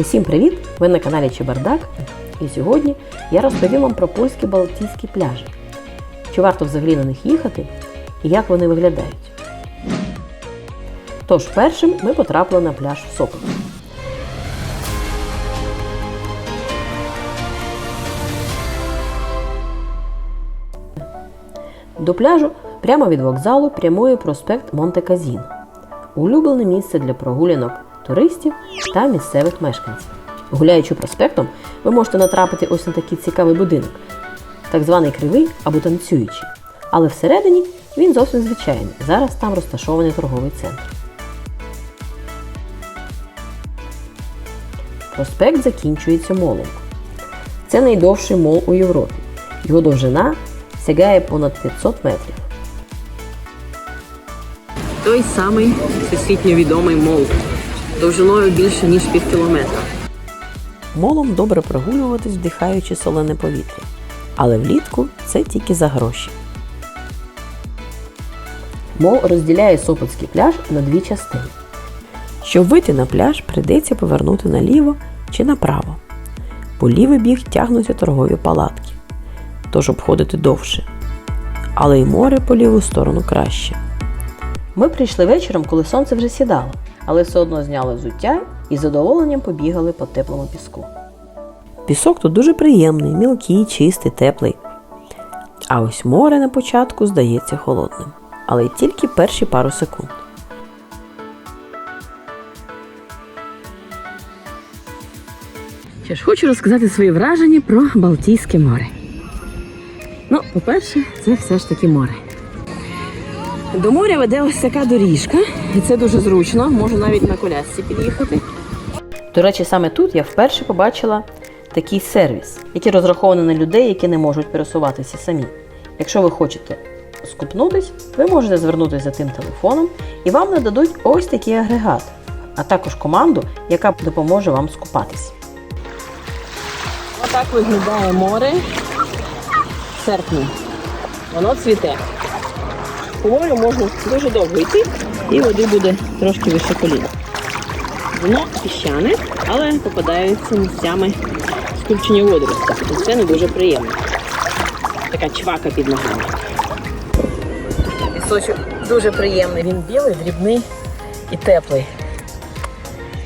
Усім привіт! Ви на каналі Чебардак. І сьогодні я розповім вам про польські Балтійські пляжі. Чи варто взагалі на них їхати і як вони виглядають. Тож, першим ми потрапили на пляж Сопот. До пляжу прямо від вокзалу прямує проспект Монте-Казіно. Улюблене місце для прогулянок туристів та місцевих мешканців. Гуляючи проспектом, ви можете натрапити ось на такий цікавий будинок, так званий кривий або танцюючий. Але всередині він зовсім звичайний. Зараз там розташований торговий центр. Проспект закінчується молом. Це найдовший мол у Європі. Його довжина сягає понад 500 метрів. Той самий всесвітньо відомий мол, довжиною більше ніж пів кілометра. Молом добре прогулюватись, вдихаючи солене повітря. Але влітку це тільки за гроші. Мол розділяє Сопотський пляж на дві частини. Щоб вийти на пляж, прийдеться повернути наліво чи направо. По лівий біг тягнуться торгові палатки, тож обходити довше. Але й море по ліву сторону краще. Ми прийшли вечором, коли сонце вже сідало, але все одно зняли взуття і з задоволенням побігали по теплому піску. Пісок тут дуже приємний, мілкий, чистий, теплий. А ось море на початку здається холодним, але тільки перші пару секунд. Що ж, хочу розказати свої враження про Балтійське море. Ну, по-перше, це все ж таки море. До моря веде ось така доріжка, і це дуже зручно, можу навіть на колясці під'їхати. До речі, саме тут я вперше побачила такий сервіс, який розрахований на людей, які не можуть пересуватися самі. Якщо ви хочете скупнутись, ви можете звернутися за тим телефоном і вам нададуть ось такий агрегат, а також команду, яка допоможе вам скупатись. Отак виглядає море в серпні. Воно цвіте. По морю можна дуже довго йти, і води буде трошки вище коліна. Воно піщане, але попадаються місцями скупчені водорості. І це не дуже приємно. Така чвака під ногами. Пісочок дуже приємний. Він білий, дрібний і теплий.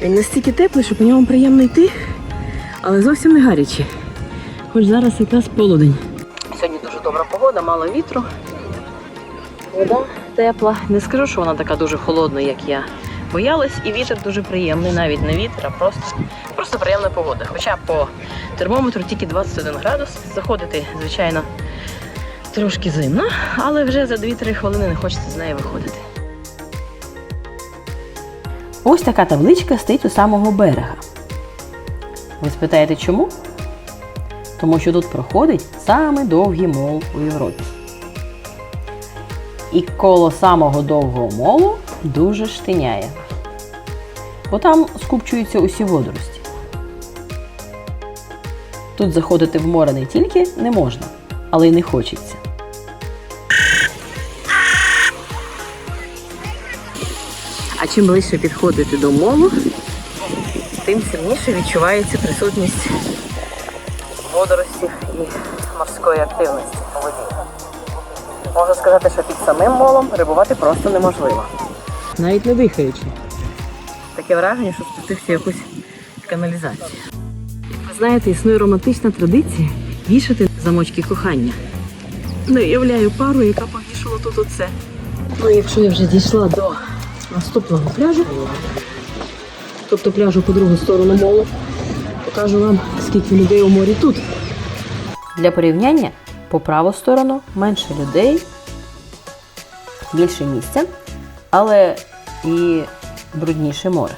Він настільки теплий, що по ньому приємно йти, але зовсім не гарячий. Хоч зараз якраз полудень. Сьогодні дуже добра погода, мало вітру. Вода тепла. Не скажу, що вона така дуже холодна, як я боялась, і вітер дуже приємний, навіть не вітер, а просто, просто приємна погода. Хоча по термометру тільки 21 градус. Заходити, звичайно, трошки зимно, але вже за 2-3 хвилини не хочеться з неї виходити. Ось така табличка стоїть у самого берега. Ви спитаєте чому? Тому що тут проходить самий довгий мол у Європі. І коло самого довгого молу дуже штиняє. Бо там скупчуються усі водорості. Тут заходити в море не тільки не можна, але й не хочеться. А чим ближче підходити до молу, тим сильніше відчувається присутність водоростів і морської активності у воді. Можу сказати, що під самим молом рибувати просто неможливо. Навіть не дихаючи. Таке враження, що спустився якусь каналізацію. Ви знаєте, існує романтична традиція вішати замочки кохання. Не уявляю пару, яка повішала тут оце. Ну, якщо я вже дійшла до наступного пляжу, тобто пляжу по другу сторону молу, покажу вам, скільки людей у морі тут. Для порівняння по праву сторону менше людей, більше місця, але і брудніше море.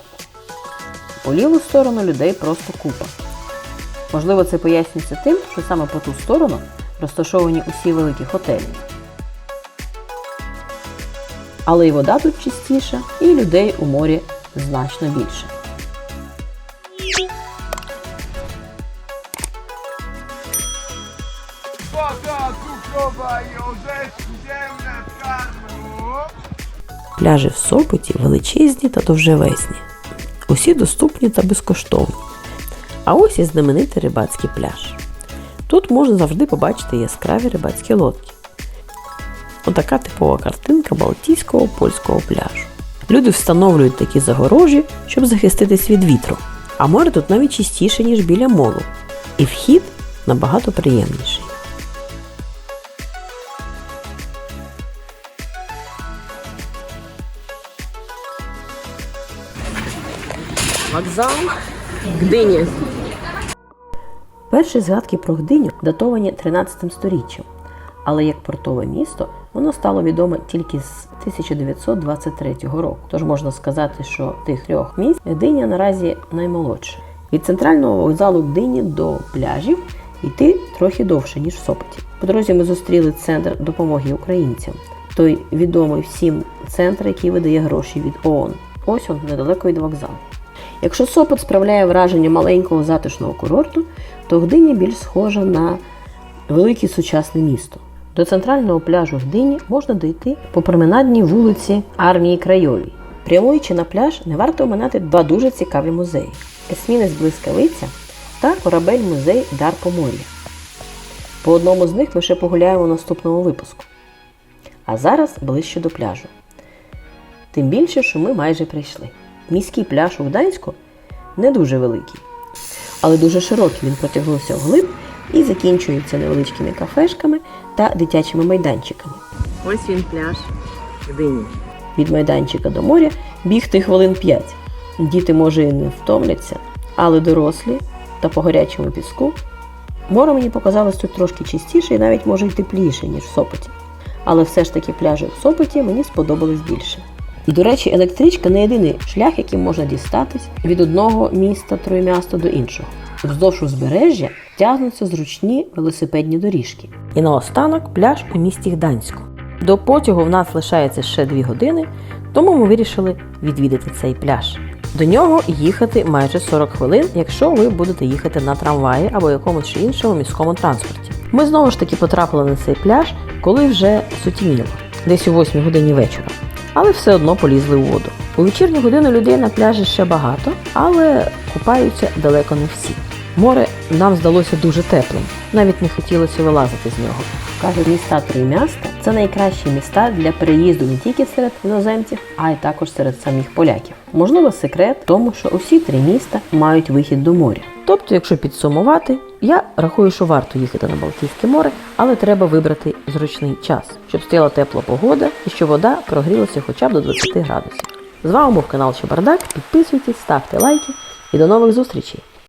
По ліву сторону людей просто купа. Можливо, це пояснюється тим, що саме по ту сторону розташовані усі великі готелі. Але і вода тут чистіша, і людей у морі значно більше. Karmę. Пляжі в Сопоті величезні та довжелезні. Усі доступні та безкоштовні. А ось і знаменитий рибацький пляж. Тут можна завжди побачити яскраві рибацькі лодки. Отака типова картинка Балтійського польського пляжу. Люди встановлюють такі загорожі, щоб захиститись від вітру. А море тут навіть чистіше, ніж біля молу. І вхід набагато приємніший. Вокзал Гдині. Перші згадки про Гдиню датовані 13 сторіччям, але як портове місто воно стало відоме тільки з 1923 року. Тож можна сказати, що тих трьох місць Гдиня наразі наймолодше. Від центрального вокзалу Гдині до пляжів йти трохи довше, ніж в Сопоті. По дорозі ми зустріли центр допомоги українцям, той відомий всім центр, який видає гроші від ООН. Ось он недалеко від вокзалу. Якщо Сопот справляє враження маленького затишного курорту, то Гдиня більш схожа на велике сучасне місто. До центрального пляжу Гдині можна дійти по променадній вулиці Армії Крайовій. Прямуючи на пляж, не варто оминати два дуже цікаві музеї: Есмінець Блискавиця та корабель музей Дар Помор'я. По одному з них ми ще погуляємо у наступному випуску. А зараз ближче до пляжу. Тим більше, що ми майже прийшли. Міський пляж у Гданську не дуже великий, але дуже широкий він протягнувся вглиб і закінчується невеличкими кафешками та дитячими майданчиками. Ось він пляж Гдині. Від майданчика до моря бігти хвилин 5. Діти, може, і не втомляться, але дорослі та по гарячому піску. Море мені показалось тут трошки чистіше і навіть може й тепліше, ніж в Сопоті. Але все ж таки пляжі в Сопоті мені сподобались більше. І, до речі, електричка не єдиний шлях, яким можна дістатись від одного міста Троємяста до іншого. Вздовж узбережжя тягнуться зручні велосипедні доріжки. І наостанок пляж у місті Гданську. До потягу в нас лишається ще дві години, тому ми вирішили відвідати цей пляж. До нього їхати майже 40 хвилин, якщо ви будете їхати на трамваї або якомусь іншому міському транспорті. Ми знову ж таки потрапили на цей пляж, коли вже сутініло, десь о 8 годині вечора. Але все одно полізли у воду. У вечірню годину людей на пляжі ще багато, але купаються далеко не всі. Море нам здалося дуже теплим, навіть не хотілося вилазити з нього. Кажуть, міста Троємяста – це найкращі міста для переїзду не тільки серед іноземців, а й також серед самих поляків. Можливо, секрет в тому, що усі три міста мають вихід до моря. Тобто, якщо підсумувати, я рахую, що варто їхати на Балтійське море, але треба вибрати зручний час, щоб стояла тепла погода і щоб вода прогрілася хоча б до 20 градусів. З вами був канал Чебардак. Підписуйтесь, ставте лайки і до нових зустрічей!